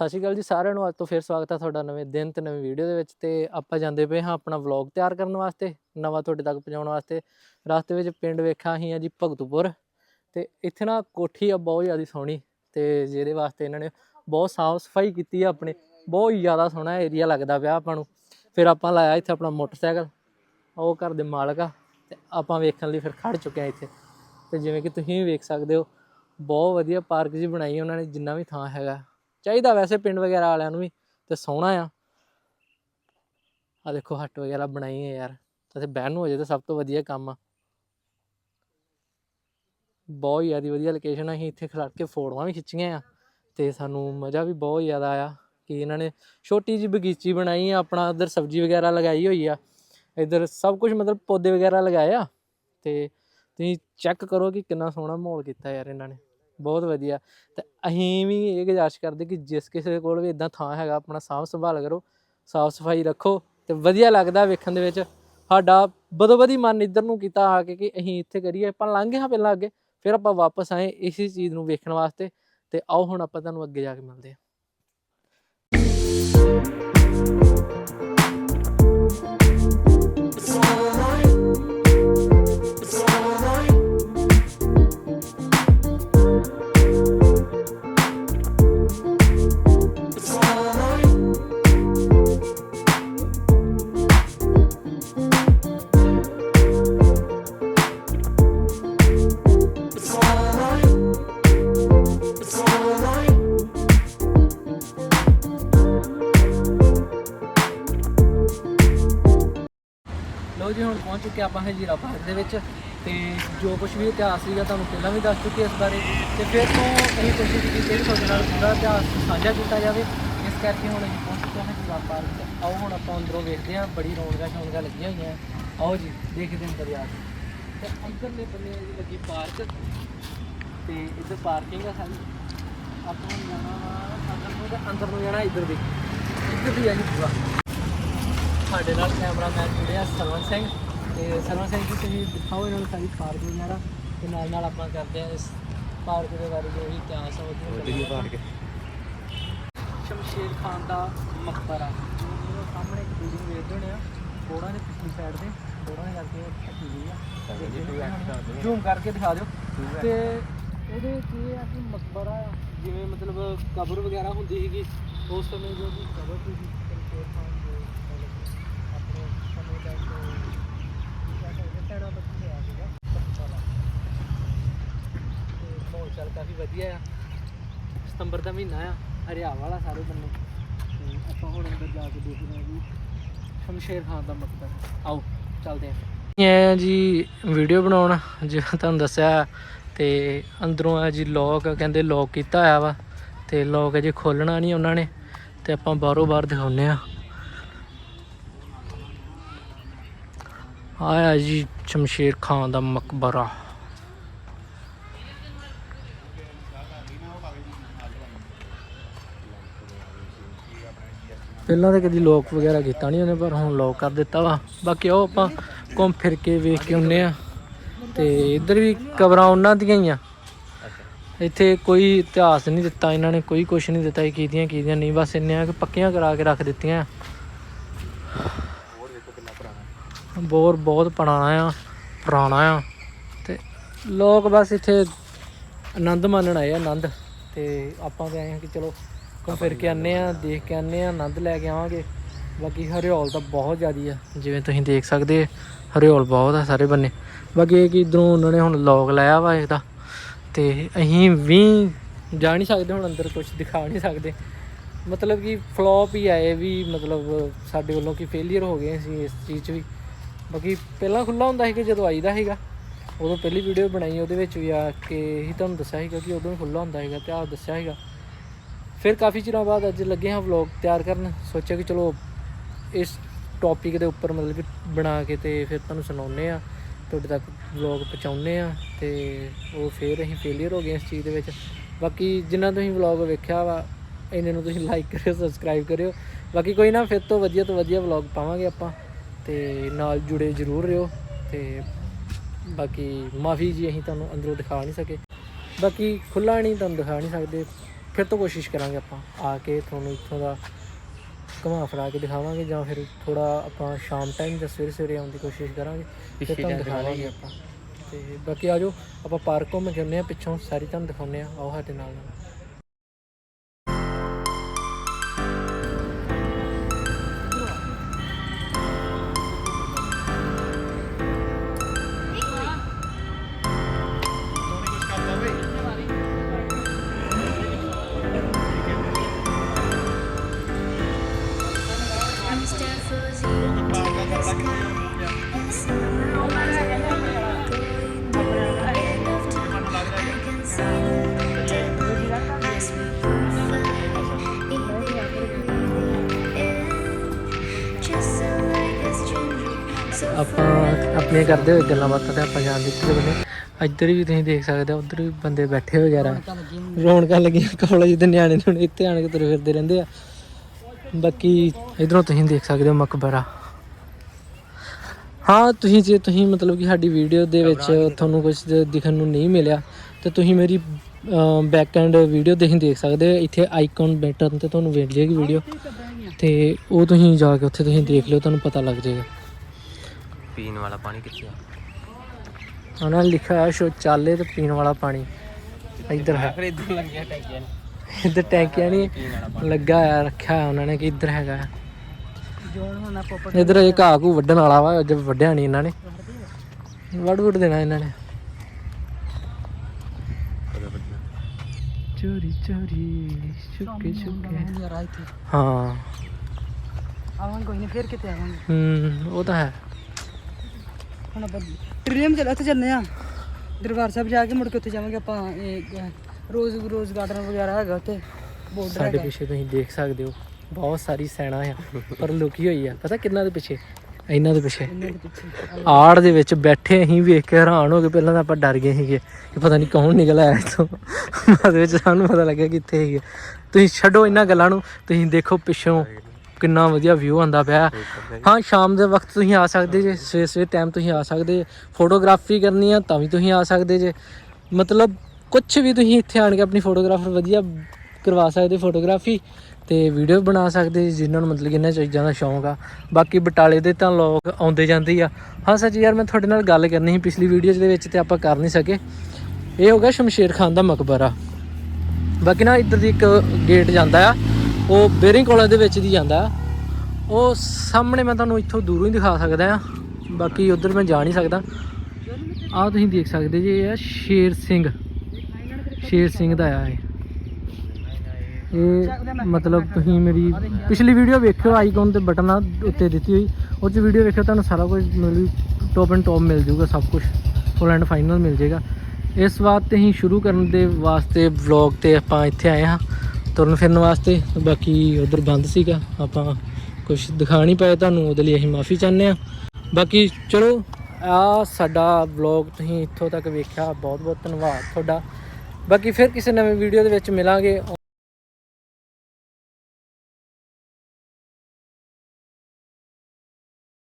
ਸਤਿ ਸ਼੍ਰੀ ਅਕਾਲ ਜੀ ਸਾਰਿਆਂ ਨੂੰ। ਅੱਜ ਤੋਂ ਫਿਰ ਸਵਾਗਤ ਹੈ ਤੁਹਾਡਾ ਨਵੇਂ ਦਿਨ ਤੇ ਨਵੀਂ ਵੀਡੀਓ ਦੇ ਵਿੱਚ। ਤੇ ਆਪਾਂ ਜਾਂਦੇ ਪਏ ਹਾਂ ਆਪਣਾ ਵਲੌਗ ਤਿਆਰ ਕਰਨ ਵਾਸਤੇ, ਨਵਾਂ ਤੁਹਾਡੇ ਤੱਕ ਪਹੁੰਚਾਉਣ ਵਾਸਤੇ। ਰਸਤੇ ਵਿੱਚ ਪਿੰਡ ਵੇਖਿਆ ਅਸੀਂ ਆ ਜੀ ਭਗਤੂਪੁਰ। ਤੇ ਇੱਥੇ ਨਾ ਕੋਠੀ ਆ ਬਹੁਤ ਜ਼ਿਆਦਾ ਸੋਹਣੀ ਤੇ ਜਿਹਦੇ ਵਾਸਤੇ ਇਹਨਾਂ ਨੇ ਬਹੁਤ ਸਾਫ਼ ਸਫ਼ਾਈ ਕੀਤੀ ਆ ਆਪਣੇ। ਬਹੁਤ ਜ਼ਿਆਦਾ ਸੋਹਣਾ ਏਰੀਆ ਲੱਗਦਾ ਪਿਆ ਆਪਾਂ ਨੂੰ। ਫਿਰ ਆਪਾਂ ਲਾਇਆ ਇੱਥੇ ਆਪਣਾ ਮੋਟਰਸਾਈਕਲ, ਉਹ ਘਰ ਦੇ ਮਾਲਕ ਆ। ਤੇ ਆਪਾਂ ਵੇਖਣ ਲਈ ਫਿਰ ਖੜ ਚੁੱਕੇ ਆ ਇੱਥੇ। ਤੇ ਜਿਵੇਂ ਕਿ ਤੁਸੀਂ ਵੀ ਵੇਖ ਸਕਦੇ ਹੋ, ਬਹੁਤ ਵਧੀਆ ਪਾਰਕ ਜੀ ਬਣਾਈ ਉਹਨਾਂ ਨੇ, ਜਿੰਨਾ ਵੀ ਥਾਂ ਹੈਗਾ। ਚਾਹੀਦਾ ਵੈਸੇ ਪਿੰਡ ਵਗੈਰਾ ਵਾਲਿਆਂ ਨੂੰ ਵੀ, ਤੇ ਸੋਹਣਾ ਆ। ਆ ਦੇਖੋ, ਹੱਟ ਵਗੈਰਾ ਬਣਾਈ ਹੈ ਯਾਰ। ਤੇ ਬਹਿਣ ਨੂੰ ਹੋ ਜੇ ਤਾਂ ਸਭ ਤੋਂ ਵਧੀਆ ਕੰਮ ਆ। ਬਹੁਤ ਜ਼ਿਆਦਾ ਵਧੀਆ ਲੋਕੇਸ਼ਨ ਆ, ਅਸੀਂ ਇੱਥੇ ਖੜ ਕੇ ਫੋਟੋਆਂ ਵੀ ਖਿੱਚੀਆਂ ਆ। ਤੇ ਸਾਨੂੰ ਮਜ਼ਾ ਵੀ ਬਹੁਤ ਜ਼ਿਆਦਾ ਆਇਆ ਕਿ ਇਹਨਾਂ ਨੇ ਛੋਟੀ ਜਿਹੀ ਬਗੀਚੀ ਬਣਾਈ ਆ, ਆਪਣਾ ਉਧਰ ਸਬਜ਼ੀ ਵਗੈਰਾ ਲਗਾਈ ਹੋਈ ਆ। ਇੱਧਰ ਸਭ ਕੁਝ ਮਤਲਬ ਪੌਦੇ ਵਗੈਰਾ ਲਗਾਏ ਆ। ਤੇ ਤੁਸੀਂ ਚੈੱਕ ਕਰੋ ਕਿ ਕਿੰਨਾ ਸੋਹਣਾ ਮਾਹੌਲ ਕੀਤਾ ਯਾਰ ਇਹਨਾਂ ਨੇ। ਬਹੁਤ ਵਧੀਆ। ਤੇ ਅਸੀਂ ਵੀ ਇਹ ਗੁਜ਼ਾਰਿਸ਼ ਕਰਦੇ ਕਿ ਜਿਸ ਕਿਸੇ ਕੋਲ ਵੀ ਇਦਾਂ ਥਾਂ ਹੈਗਾ, ਆਪਣਾ ਸਾਂਭ ਸੰਭਾਲ ਕਰੋ, ਸਾਫ਼ ਸਫ਼ਾਈ ਰੱਖੋ ਤੇ ਵਧੀਆ ਲੱਗਦਾ ਵੇਖਣ ਦੇ ਵਿੱਚ। ਸਾਡਾ ਬਦੋ ਬਦੀ ਮਨ ਇੱਧਰ ਨੂੰ ਕੀਤਾ ਆ ਕੇ ਕਿ ਅਸੀਂ ਇੱਥੇ ਕਰੀਏ, ਆਪਾਂ ਲੰਘੇ ਹਾਂ ਪਹਿਲਾਂ ਅੱਗੇ, ਫਿਰ ਆਪਾਂ ਵਾਪਸ ਆਏ ਇਸੇ ਚੀਜ਼ ਨੂੰ ਵੇਖਣ ਵਾਸਤੇ। ਤੇ ਆਓ ਹੁਣ ਆਪਾਂ ਤੁਹਾਨੂੰ ਅੱਗੇ ਜਾ ਕੇ ਮਿਲਦੇ ਹਾਂ। ਚੁੱਕੇ ਆਪਾਂ ਹਜੀਰਾ ਪਾਰਕ ਦੇ ਵਿੱਚ ਤੇ ਜੋ ਕੁਝ ਵੀ ਇਤਿਹਾਸ ਸੀਗਾ ਤੁਹਾਨੂੰ ਪਹਿਲਾਂ ਵੀ ਦੱਸ ਚੁੱਕੇ ਇਸ ਬਾਰੇ। ਤੇ ਫਿਰ ਤੋਂ ਅਸੀਂ ਕੋਸ਼ਿਸ਼ ਕੀਤੀ ਕਿ ਤੁਹਾਡੇ ਨਾਲ ਪੂਰਾ ਇਤਿਹਾਸ ਸਾਂਝਾ ਕੀਤਾ ਜਾਵੇ। ਇਸ ਕਰਕੇ ਹੁਣ ਅਸੀਂ ਪਹੁੰਚ ਚੁੱਕੇ ਹਾਂ ਹਜੀਰਾ ਪਾਰਕ ਤੇ। ਆਓ ਹੁਣ ਆਪਾਂ ਅੰਦਰੋਂ ਵੇਖਦੇ ਹਾਂ, ਬੜੀ ਰੌਣਕਾਂ ਸ਼ੌਣਕਾਂ ਲੱਗੀਆਂ ਹੋਈਆਂ। ਆਓ ਜੀ, ਦੇਖਦੇ ਹਾਂ ਦਰਿਆ ਜਾ ਕੇ ਤੇ ਅੰਦਰਲੇ ਬੰਨੇ ਜੀ ਲੱਗੀ ਪਾਰਕ, ਤੇ ਇੱਧਰ ਪਾਰਕਿੰਗ ਆ ਸਾਰੀ। ਆਪਾਂ ਨੂੰ ਜਾਣਾ ਅੰਦਰ ਨੂੰ ਤੇ ਅੰਦਰ ਨੂੰ ਜਾਣਾ ਇੱਧਰ ਦੀ। ਇੱਧਰ ਦੀ ਆ ਜੀ ਪੂਰਾ। ਸਾਡੇ ਨਾਲ ਕੈਮਰਾਮੈਨ ਜੁੜਿਆ ਸਰਵਨ ਸਿੰਘ। ਤੇ ਸਰਵਨ ਸਿੰਘ ਜੀ ਤੁਸੀਂ ਦਿਖਾਓ ਇਹਨਾਂ ਨੂੰ ਸਾਰੀ ਪਾਰਕ ਵਗੈਰਾ ਤੇ ਨਾਲ ਨਾਲ ਆਪਾਂ ਕਰਦੇ ਹਾਂ ਇਸ ਪਾਰਕ ਦੇ ਬਾਰੇ ਜੋ ਵੀ ਇਤਿਹਾਸ ਹੈ ਉਹਦੀ ਪਾਰਕ। ਸ਼ਮਸ਼ੇਰ ਖਾਨ ਦਾ ਮਕਬਰਾ ਉਹ ਸਾਹਮਣੇ ਇੱਕ ਬਿਲਡਿੰਗ ਵੇਖਦੇ ਹੋਣੇ ਆ। ਬੋੜਾਂ ਦੇ ਪਿਛਲੀ ਸਾਈਡ ਤੇ ਬੋੜਾਂ ਦੇ ਕਰਕੇ ਢੱਕੀ ਹੋਈ ਆ। ਜ਼ੂਮ ਕਰਕੇ ਦਿਖਾ ਦਿਓ। ਤੇ ਵਿੱਚ ਇਹ ਆ ਕਿ ਮਕਬਰਾ ਆ, ਜਿਵੇਂ ਮਤਲਬ ਕਬਰ ਵਗੈਰਾ ਹੁੰਦੀ ਸੀਗੀ ਉਸ ਸਮੇਂ ਜੋ ਵੀ ਕਬਰ ਸੀ ਸ਼ਮਸ਼ੇਰ ਖਾਨ ਦੇ ਆਪਣੇ ਸਮੇਂ ਦਾ ਕੀ ਕਹਿ ਸਕਦੇ ਸੈਨਾਪਤੀ ਸੀਗਾ। ਤੇ ਮਾਹੌਲ ਕਾਫੀ ਵਧੀਆ ਆ। ਸਤੰਬਰ ਦਾ ਮਹੀਨਾ ਆ ਹਰਿਆ ਵਾਲਾ ਸਾਰੇ ਬੰਨੇ। ਤੇ ਆਪਾਂ ਹੁਣ ਅੰਦਰ ਜਾ ਕੇ ਦੇਖਦੇ ਹਾਂ ਜੀ, ਸ਼ਮਸ਼ੇਰ ਖਾਨ ਦਾ ਮਕਬਰਾ। ਆਓ, ਚੱਲਦੇ ਹਾਂ। ਇਹ ਜੀ ਵੀਡੀਓ ਬਣਾਉਣ, ਜਿਵੇਂ ਤੁਹਾਨੂੰ ਦੱਸਿਆ ਤੇ ਅੰਦਰੋਂ ਆ ਜੀ ਲੋਕ ਕਹਿੰਦੇ ਲੋਕ ਕੀਤਾ ਹੋਇਆ ਵਾ। ਤੇ ਲੋਕ ਅਜੇ ਖੋਲਣਾ ਨਹੀਂ ਉਹਨਾਂ ਨੇ। ਤੇ ਆਪਾਂ ਬਾਹਰੋਂ ਬਾਹਰ ਦਿਖਾਉਂਦੇ ਆ ਆਇਆ ਜੀ ਸ਼ਮਸ਼ੇਰ ਖਾਨ ਦਾ ਮਕਬਰਾ। ਪਹਿਲਾਂ ਤਾਂ ਕਦੀ ਲੋਕ ਵਗੈਰਾ ਕੀਤਾ ਨਹੀਂ ਉਹਨੇ, ਪਰ ਹੁਣ ਲੋਕ ਕਰ ਦਿੱਤਾ ਵਾ। ਬਾਕੀ ਉਹ ਆਪਾਂ ਘੁੰਮ ਫਿਰ ਕੇ ਵੇਖ ਕੇ ਆਉਂਦੇ ਆ ਤੇ ਇੱਧਰ ਵੀ ਕਬਰਾਂ ਉਹਨਾਂ ਦੀਆਂ ਹੀ ਆ। ਇੱਥੇ ਕੋਈ ਇਤਿਹਾਸ ਨਹੀਂ ਦਿੱਤਾ ਇਹਨਾਂ ਨੇ, ਕੋਈ ਕੁਛ ਨਹੀਂ ਦਿੱਤਾ, ਇਹ ਕੀਦੀਆਂ ਕੀਦੀਆਂ ਨਹੀਂ, ਬਸ ਇੰਨੇ ਆ ਕਿ ਪੱਕੀਆਂ ਕਰਾ ਕੇ ਰੱਖ ਦਿੱਤੀਆਂ। ਬੋਰ ਬਹੁਤ ਪੁਰਾਣਾ ਆ ਪੁਰਾਣਾ ਆ। ਤੇ ਲੋਕ ਬਸ ਇੱਥੇ ਆਨੰਦ ਮਾਣਨ ਆਏ ਆ, ਆਨੰਦ। ਤੇ ਆਪਾਂ ਤੇ ਆਏ ਹਾਂ ਕਿ ਚਲੋ, ਘੁੰਮ ਫਿਰ ਕੇ ਆਨੇ ਆ ਦੇਖ ਕੇ ਆਨੇ ਆ ਆਨੰਦ ਲੈ ਕੇ ਆਵਾਂਗੇ। ਬਾਕੀ ਹਰਿਓਲ ਤਾਂ ਬਹੁਤ ਜ਼ਿਆਦੀ ਆ, ਜਿਵੇਂ ਤੁਸੀਂ ਦੇਖ ਸਕਦੇ ਹਰਿਓਲ ਬਹੁਤ ਆ ਸਾਰੇ ਬੰਨੇ। ਬਾਕੀ ਇਹ ਕਿ ਇਧਰੋਂ ਉਹਨਾਂ ਨੇ ਹੁਣ ਲੋਕ ਲਾਇਆ ਵਾ ਇਹਦਾ ਤੇ। ਅਸੀਂ ਵੀ ਜਾ ਨਹੀਂ ਸਕਦੇ, ਹੁਣ ਅੰਦਰ ਕੁਝ ਦਿਖਾ ਨਹੀਂ ਸਕਦੇ। ਮਤਲਬ ਕਿ ਫਲॉप ਹੀ ਆਏ ਵੀ, ਮਤਲਬ ਸਾਡੇ ਵੱਲੋਂ ਕਿ ਫੇਲਿਅਰ ਹੋ ਗਏ ਸੀ ਇਸ ਚੀਜ਼ 'ਚ ਵੀ। ਬਾਕੀ ਪਹਿਲਾਂ ਖੁੱਲਾ ਹੁੰਦਾ ਸੀ ਕਿ ਜਦੋਂ ਆਈਦਾ ਸੀਗਾ, ਉਦੋਂ ਪਹਿਲੀ ਵੀਡੀਓ ਬਣਾਈ, ਉਹਦੇ ਵਿੱਚ ਵੀ ਆ ਕੇ ਹੀ ਤੁਹਾਨੂੰ ਦੱਸਿਆ ਸੀਗਾ ਕਿ ਉਦੋਂ ਹੀ ਖੁੱਲਾ ਹੁੰਦਾ ਸੀਗਾ ਤੇ ਆਹ ਦੱਸਿਆ ਸੀਗਾ। ਫਿਰ ਕਾਫੀ ਚਿਰਾਂ ਬਾਅਦ ਅੱਜ ਲੱਗੇ ਹਾਂ ਵਲੌਗ ਤਿਆਰ ਕਰਨ, ਸੋਚਿਆ ਕਿ ਚਲੋ ਇਸ ਟੌਪਿਕ ਦੇ ਉੱਪਰ ਮਤਲਬ ਕਿ ਬਣਾ ਕੇ ਤੇ ਫਿਰ ਤੁਹਾਨੂੰ ਸੁਣਾਉਨੇ ਆ ਤੁਹਾਡੇ ਤੱਕ ਵਲੌਗ ਪਹੁੰਚਾਉਨੇ ਆ ਤੇ ਉਹ ਫਿਰ ਅਸੀਂ ਫੇਲਿਅਰ ਹੋ ਗਏ ਇਸ ਚੀਜ਼ ਦੇ ਵਿੱਚ। ਬਾਕੀ ਜਿੰਨਾ ਤੁਸੀਂ ਵਲੌਗ ਵੇਖਿਆ ਵਾ ਇਹਨਾਂ ਨੂੰ ਤੁਸੀਂ ਲਾਈਕ ਕਰਿਓ ਸਬਸਕ੍ਰਾਈਬ ਕਰਿਓ। ਬਾਕੀ ਕੋਈ ਨਾ, ਫਿਰ ਤੋਂ ਵਧੀਆ ਤੋਂ ਵਧੀਆ ਵਲੌਗ ਪਾਵਾਂਗੇ ਆਪਾਂ। ਤੇ ਨਾਲ ਜੁੜੇ ਜ਼ਰੂਰ ਰਹੋ ਤੇ ਬਾਕੀ ਮਾਫੀ ਜੀ ਅਸੀਂ ਤੁਹਾਨੂੰ ਅੰਦਰੋਂ ਦਿਖਾ ਨਹੀਂ ਸਕੇ। ਬਾਕੀ ਖੁੱਲਾ ਨਹੀਂ ਤੁਹਾਨੂੰ ਦਿਖਾ ਨਹੀਂ ਸਕਦੇ। ਫਿਰ ਤੋਂ ਕੋਸ਼ਿਸ਼ ਕਰਾਂਗੇ ਆਪਾਂ ਆ ਕੇ ਤੁਹਾਨੂੰ ਇੱਥੋਂ ਦਾ ਘੁਮਾ ਫਰਾ ਕੇ ਦਿਖਾਵਾਂਗੇ ਜਾਂ ਫਿਰ ਥੋੜਾ ਆਪਾਂ ਸ਼ਾਮ ਟਾਈਮ ਜਾਂ ਸਵੇਰੇ ਸਵੇਰੇ ਆਉਣ ਦੀ ਕੋਸ਼ਿਸ਼ ਕਰਾਂਗੇ। ਫਿਰ ਤੁਹਾਨੂੰ ਦਿਖਾਵਾਂਗੇ ਆਪਾਂ। ਤੇ ਬਾਕੀ ਆਜੋ ਆਪਾਂ ਪਾਰਕ ਘੁੰਮ ਕੇ ਆਉਂਦੇ ਆ ਪਿੱਛੋਂ ਸਾਰੀ ਤੁਹਾਨੂੰ ਦਿਖਾਉਂਦੇ ਆ ਆਓ ਸਾਡੇ ਨਾਲ। ਆਪਣੀਆਂ ਕਰਦੇ ਹੋਏ ਗੱਲਾਂ ਬਾਤਾਂ ਤੇ ਆਪਾਂ ਜਾਣ ਦਿੱਤੇ ਬਨੇ। ਇੱਧਰ ਵੀ ਤੁਸੀਂ ਦੇਖ ਸਕਦੇ ਹੋ, ਉੱਧਰ ਵੀ ਬੰਦੇ ਬੈਠੇ ਵਗੈਰਾ। ਰੌਣਕਾਂ ਲੱਗੀਆਂ ਕਾਲਜ ਦੇ ਨਿਆਣੇ ਨੂੰ ਇੱਥੇ ਆਣ ਕੇ ਤੁਰੇ ਫਿਰਦੇ ਰਹਿੰਦੇ ਆ। ਬਾਕੀ ਇਧਰੋਂ ਤੁਸੀਂ ਦੇਖ ਸਕਦੇ ਹੋ ਮਕਬਰਾ। ਹਾਂ, ਤੁਸੀਂ ਜੇ ਤੁਸੀਂ ਮਤਲਬ ਕਿ ਸਾਡੀ ਵੀਡੀਓ ਦੇ ਵਿੱਚ ਤੁਹਾਨੂੰ ਕੁਝ ਦਿਖਣ ਨੂੰ ਨਹੀਂ ਮਿਲਿਆ, ਤੇ ਤੁਸੀਂ ਮੇਰੀ ਬੈਕ ਐਂਡ ਵੀਡੀਓ ਤੁਸੀਂ ਦੇਖ ਸਕਦੇ ਹੋ। ਇੱਥੇ ਆਈਕਨ ਬਟਨ ਤੇ ਤੁਹਾਨੂੰ ਮਿਲ ਜਾਏਗੀ ਵੀਡੀਓ। ਤੇ ਉਹ ਤੁਸੀਂ ਜਾ ਕੇ ਉੱਥੇ ਤੁਸੀਂ ਦੇਖ ਲਿਓ, ਤੁਹਾਨੂੰ ਪਤਾ ਲੱਗ ਜਾਏਗਾ। ਪੀਣ ਵਾਲਾ ਪਾਣੀ ਕਿੱਥੇ ਆ? ਉਹਨਾਂ ਨੇ ਲਿਖਿਆ ਹੋਇਆ ਸ਼ੌਚਾਲੇ ਤੇ ਪੀਣ ਵਾਲਾ ਪਾਣੀ। ਇੱਧਰ ਹੈ। ਖਰੀਦਣ ਲੱਗਿਆ ਟੈਂਕੀਆਂ ਇੱਧਰ ਟੈਂਕੀਆਂ ਨਹੀਂ ਲੱਗਾ ਹੋਇਆ ਰੱਖਿਆ ਹੋਇਆ ਉਹਨਾਂ ਨੇ ਕਿ ਇੱਧਰ ਹੈਗਾ। ਇੱਧਰ ਇਹ ਘਾਹ ਘੂ ਵੱਢਣ ਵਾਲਾ ਵਾ ਅੱਜ ਵੱਢਿਆ ਨਹੀਂ ਇਹਨਾਂ ਨੇ। ਵੱਢ ਵੱਢ ਦੇਣਾ ਇਹਨਾਂ ਨੇ। ਚੋਰੀ ਚੋਰੀ ਛੁੱਕੇ ਛੁੱਕੇ। ਹਾਂ। ਆਵਾਂਗੇ ਕੋਈ ਨਹੀਂ ਫੇਰ ਕਿਤੇ ਆਵਾਂਗੇ। ਹੂੰ ਉਹ ਤਾਂ ਹੈ। ਹੁਣ ਆਪਾਂ ਟ੍ਰੇਨ ਚੱਲ ਉੱਥੇ ਚੱਲਨੇ ਆ ਦਰਬਾਰ ਸਾਹਿਬ ਜਾ ਕੇ ਮੁੜ ਕੇ ਉੱਥੇ ਜਾਵਾਂਗੇ ਆਪਾਂ ਇਹ ਰੋਜ਼ ਰੋਜ਼ ਗਾਰਡਨ ਵਗੈਰਾ ਹੈਗਾ ਉੱਥੇ ਬਾਰਡਰ ਸਾਡੇ ਪਿੱਛੇ ਤੁਸੀਂ ਦੇਖ ਸਕਦੇ ਹੋ ਬਹੁਤ ਸਾਰੀ ਸੈਨਾ ਆ ਪਰ ਲੁਕੀ ਹੋਈ ਆ। ਪਤਾ ਕਿੰਨਾ ਦੇ ਪਿੱਛੇ? ਇਹਨਾਂ ਦੇ ਪਿੱਛੇ। ਆੜ ਦੇ ਵਿੱਚ ਬੈਠੇ ਅਸੀਂ ਵੇਖ ਕੇ ਹੈਰਾਨ ਹੋ ਗਏ ਪਹਿਲਾਂ ਤਾਂ ਆਪਾਂ ਡਰ ਗਏ ਸੀਗੇ ਕਿ ਪਤਾ ਨਹੀਂ ਕੌਣ ਨਿਕਲ ਆਇਆ ਇੱਥੋਂ। ਬਾਅਦ ਵਿੱਚ ਸਾਨੂੰ ਪਤਾ ਲੱਗਿਆ ਕਿ ਇੱਥੇ ਸੀਗੇ ਤੁਸੀਂ ਛੱਡੋ ਇਹਨਾਂ ਗੱਲਾਂ ਨੂੰ ਤੁਸੀਂ ਦੇਖੋ ਪਿੱਛੋਂ ਕਿੰਨਾ ਵਧੀਆ ਵਿਊ ਆਉਂਦਾ ਪਿਆ। ਹਾਂ ਸ਼ਾਮ ਦੇ ਵਕਤ ਤੁਸੀਂ ਆ ਸਕਦੇ ਜੇ ਸਵੇਰ ਸਵੇਰ ਟਾਈਮ ਤੁਸੀਂ ਆ ਸਕਦੇ ਫੋਟੋਗ੍ਰਾਫੀ ਕਰਨੀ ਆ ਤਾਂ ਵੀ ਤੁਸੀਂ ਆ ਸਕਦੇ ਜੇ। ਮਤਲਬ ਕੁਝ ਵੀ ਤੁਸੀਂ ਇੱਥੇ ਆਣ ਕੇ ਆਪਣੀ ਫੋਟੋਗ੍ਰਾਫਰ ਵਧੀਆ ਕਰਵਾ ਸਕਦੇ ਫੋਟੋਗ੍ਰਾਫੀ ਤੇ ਵੀਡੀਓ ਬਣਾ ਸਕਦੇ ਜੀ, ਜਿਨ੍ਹਾਂ ਨੂੰ ਮਤਲਬ ਇਹਨਾਂ ਚੀਜ਼ਾਂ ਦਾ ਸ਼ੌਂਕ ਆ। ਬਾਕੀ ਬਟਾਲੇ ਦੇ ਤਾਂ ਲੋਕ ਆਉਂਦੇ ਜਾਂਦੇ ਆ। ਹਾਂ ਸੱਚ ਯਾਰ ਮੈਂ ਤੁਹਾਡੇ ਨਾਲ ਗੱਲ ਕਰਨੀ ਸੀ ਪਿਛਲੀ ਵੀਡੀਓ ਦੇ ਵਿੱਚ ਤੇ ਆਪਾਂ ਕਰ ਨਹੀਂ ਸਕੇ। ਇਹ ਹੋ ਗਿਆ ਸ਼ਮਸ਼ੇਰ ਖਾਨ ਦਾ ਮਕਬਰਾ। ਬਾਕੀ ਨਾ ਇੱਧਰ ਦੀ ਇੱਕ ਗੇਟ ਜਾਂਦਾ ਆ। ਉਹ ਬੇਰਿੰਗ ਕਾਲਜ ਦੇ ਵਿੱਚ ਦੀ ਜਾਂਦਾ। ਆ ਉਹ ਸਾਹਮਣੇ ਮੈਂ ਤੁਹਾਨੂੰ ਇੱਥੋਂ ਦੂਰੋਂ ਹੀ ਦਿਖਾ ਸਕਦਾ ਆ ਬਾਕੀ ਉਧਰ ਮੈਂ ਜਾ ਨਹੀਂ ਸਕਦਾ। ਆਹ ਤੁਸੀਂ ਦੇਖ ਸਕਦੇ ਜੀ ਇਹ ਆ ਸ਼ੇਰ ਸਿੰਘ। ਸ਼ੇਰ ਸਿੰਘ ਦਾ ਆ ਇਹ। ਇਹ ਮਤਲਬ ਤੁਸੀਂ ਮੇਰੀ ਪਿਛਲੀ ਵੀਡੀਓ ਵੇਖਿਓ ਆਈਕਨ ਤੇ ਬਟਨ ਉੱਤੇ ਦਿੱਤੀ ਹੋਈ। ਉਹ ਚ ਵੀਡੀਓ ਵੇਖਿਓ, ਤੁਹਾਨੂੰ ਸਾਰਾ ਕੁਝ ਮਤਲਬ ਟੌਪ ਐਂਡ ਟੌਪ ਮਿਲ ਜਾਊਗਾ ਸਭ ਕੁਝ। ਫੁੱਲ ਐਂਡ ਫਾਈਨਲ ਮਿਲ ਜਾਏਗਾ ਇਸ ਵਾਰ ਤੇ ਅਸੀਂ ਸ਼ੁਰੂ ਕਰਨ ਦੇ ਵਾਸਤੇ ਵਲੌਗ ਤੇ ਆਪਾਂ ਇੱਥੇ ਆਏ ਹਾਂ। ਤੁਰਨ ਫਿਰਨ ਵਾਸਤੇ। ਬਾਕੀ ਉਧਰ ਬੰਦ ਸੀਗਾ। ਆਪਾਂ ਕੁਝ ਦਿਖਾ ਨਹੀਂ ਪਾਏ ਤੁਹਾਨੂੰ, ਉਹਦੇ ਲਈ ਅਸੀਂ ਮਾਫੀ ਚਾਹੁੰਦੇ ਆ ਬਾਕੀ ਚਲੋ, ਆ ਸਾਡਾ ਵਲੌਗ ਤੁਸੀਂ ਇੱਥੋਂ ਤੱਕ ਵੇਖਿਆ। ਬਹੁਤ ਬਹੁਤ ਧੰਨਵਾਦ ਤੁਹਾਡਾ। ਬਾਕੀ ਫਿਰ ਕਿਸੇ ਨਵੇਂ ਵੀਡੀਓ ਦੇ ਵਿੱਚ ਮਿਲਾਂਗੇ।